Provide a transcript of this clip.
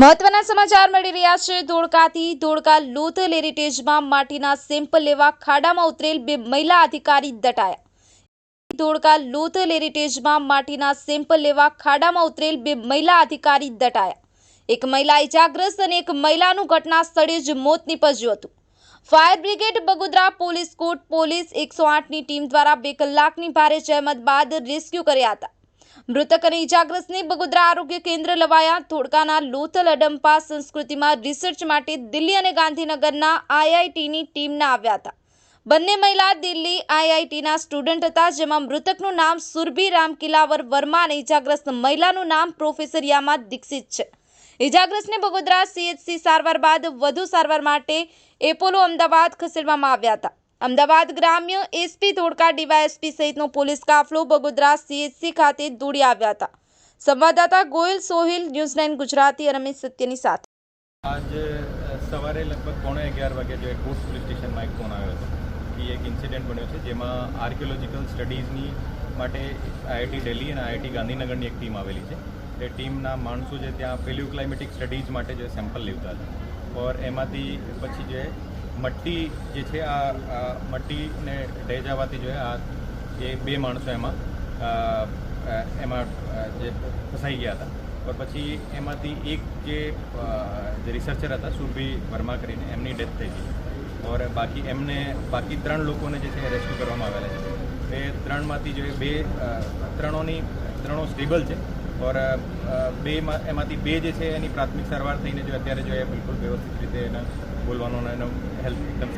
મહત્વના સમાચાર મળી રહ્યા છે. ધોળકાથી ધોળકા લોથલ હેરિટેજમાં માટીના સેમ્પલ લેવા ખાડામાં ઉતરેલ બે મહિલા અધિકારી દટાયા. ધોળકા લોથલ હેરિટેજમાં માટીના સેમ્પલ લેવા ખાડામાં ઉતરેલ બે મહિલા અધિકારી દટાયા. એક મહિલા ઇજાગ્રસ્ત અને એક મહિલાનું ઘટના સ્થળે જ મોત નીપજ્યું હતું. ફાયર બ્રિગેડ બગોદરા પોલીસ કોટ પોલીસ એકસો આઠની ટીમ દ્વારા બે કલાકની ભારે જહેમત બાદ રેસ્ક્યુ કર્યા હતા. મૃતક અને ઇજાગ્રસ્તને બગોદરા આરોગ્ય કેન્દ્ર લવાયા. ધોળકાના લોથલ અડમ્પા સંસ્કૃતિમાં રિસર્ચ માટે દિલ્હી અને ગાંધીનગરના આઈઆઈટીની ટીમના આવ્યા હતા. બંને મહિલા દિલ્હી આઈઆઈટીના સ્ટુડન્ટ હતા, જેમાં મૃતકનું નામ સુરભી રામકિલાવર વર્મા અને ઇજાગ્રસ્ત મહિલાનું નામ પ્રોફેસર યામા દીક્ષિત છે. ઇજાગ્રસ્તને બગોદરા સીએચસી સારવાર બાદ વધુ સારવાર માટે એપોલો અમદાવાદ ખસેડવામાં આવ્યા હતા. અમદાવાદ ગ્રામ્ય એસપી ધોળકા ડીવાયએસપી સહિતનો પોલીસ કાફલો બગોદરા સીએચસી ખાતે દોડી આવ્યા હતા. સંવાદદાતા ગોયલ સોહિલ, ન્યૂઝ નાઇન ગુજરાતી અને સત્યની સાથે. આજ સવારે લગભગ પોણે અગિયાર વાગે જે કોર્ટ પોલીસ સ્ટેશનમાં એક ફોન આવ્યો હતો કે એક ઇન્સિડન્ટ બન્યો છે જેમાં આર્કિયોલોજીકલ સ્ટડીઝની માટે આઈઆઈટી દિલ્હી અને આઈઆઈટી ગાંધીનગરની એક ટીમ આવેલી છે. એ ટીમના માણસો જે ત્યાં પેલ્યુક્લાઇમેટિક સ્ટડીઝ માટે જે સેમ્પલ લેવતા હતા. ઓર એમાંથી પછી જે મટ્ટી જે છે, આ મટ્ટીને ઢેજ જવાથી જોઈએ આ એ બે માણસો એમાં એમાં જે ફસાઈ ગયા હતા. પણ પછી એમાંથી એક જે રિસર્ચર હતા, સુરભી વર્મા કરીને, એમની ડેથ થઈ ગઈ. ઓર બાકી એમને, બાકી ત્રણ લોકોને જે છે રેસ્ક્યુ કરવામાં આવેલા છે. એ ત્રણમાંથી જે બે ત્રણોની, ત્રણો સ્ટેબલ છે. ઓર બે એમાંથી બે જે છે એની પ્રાથમિક સારવાર થઈને જો અત્યારે જો એ બિલકુલ વ્યવસ્થિત રીતે એને બોલવાનો એનો હેલ્થ એકદમ